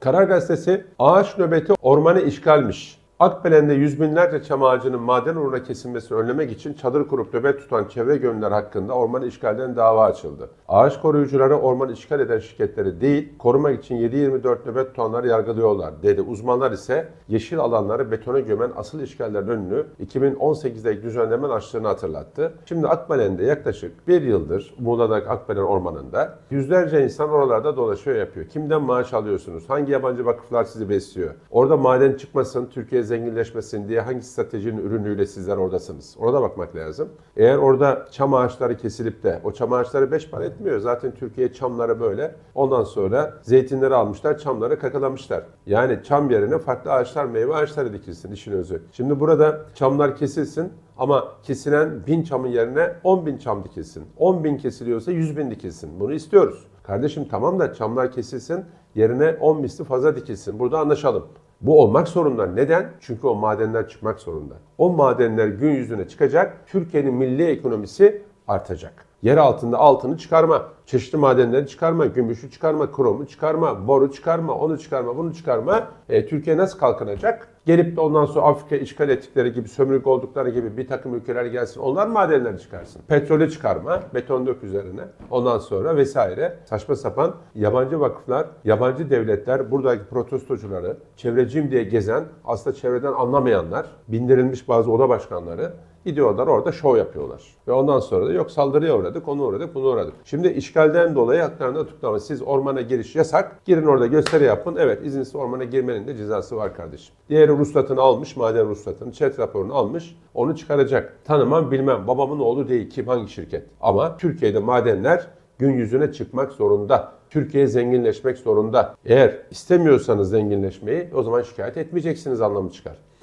Karar Gazetesi ağaç nöbeti ormanı işgalmiş. Akbelen'de yüz binlerce çam ağacının maden uğruna kesilmesini önlemek için çadır kurup nöbet tutan çevre gönüller hakkında orman işgalden dava açıldı. Ağaç koruyucuları orman işgal eden şirketleri değil, korumak için 7-24 nöbet tutanları yargılıyorlar dedi. Uzmanlar ise yeşil alanları betona gömen asıl işgallerin önünü 2018'deki düzenlemen açtığını hatırlattı. Şimdi Akbelen'de yaklaşık bir yıldır Muğla'daki Akbelen ormanında yüzlerce insan oralarda dolaşıyor yapıyor. Kimden maaş alıyorsunuz? Hangi yabancı vakıflar sizi besliyor? Orada maden çıkmasın, Türkiye zenginleşmesin diye hangi stratejinin ürünüyle sizler oradasınız? Orada bakmak lazım. Eğer orada çam ağaçları kesilip de o çam ağaçları beş para etmiyor. Zaten Türkiye çamları böyle. Ondan sonra zeytinleri almışlar, çamları kakalamışlar. Yani çam yerine farklı ağaçlar, meyve ağaçları dikilsin işin özü. Şimdi burada çamlar kesilsin ama kesilen bin çamın yerine 10 bin çam dikilsin. 10 bin kesiliyorsa 100 bin dikilsin. Bunu istiyoruz. Kardeşim tamam da çamlar kesilsin yerine 10 misli fazla dikilsin. Burada anlaşalım. Bu olmak zorunda. Neden? Çünkü o madenler çıkmak zorunda. O madenler gün yüzüne çıkacak. Türkiye'nin milli ekonomisi artacak. Yer altında altını çıkarma, çeşitli madenleri çıkarma, gümüşü çıkarma, kromu çıkarma, boru çıkarma, onu çıkarma, bunu çıkarma. E, Türkiye nasıl kalkınacak? Gelip de ondan sonra Afrika işgal ettikleri gibi, sömürge oldukları gibi bir takım ülkeler gelsin. Onlar madenleri çıkarsın. Petrolü çıkarma, beton dök üzerine. Ondan sonra vesaire. Saçma sapan yabancı vakıflar, yabancı devletler, buradaki protestocuları, çevreciyim diye gezen, aslında çevreden anlamayanlar, bindirilmiş bazı oda başkanları gidiyorlar orada şov yapıyorlar. Ve ondan sonra da yok saldırıya uğradık, onu uğradık, bunu uğradık. Şimdi işgalden dolayı haklarında tutuklama. Siz ormana giriş yasak. Girin orada gösteri yapın. Evet izinsiz ormana girmenin de cezası var kardeşim. Diğeri ruhsatını almış, maden ruhsatını, çet raporunu almış. Onu çıkaracak. Tanımam bilmem. Babamın oğlu değil kim hangi şirket. Ama Türkiye'de madenler gün yüzüne çıkmak zorunda. Türkiye zenginleşmek zorunda. Eğer istemiyorsanız zenginleşmeyi o zaman şikayet etmeyeceksiniz anlamı çıkar.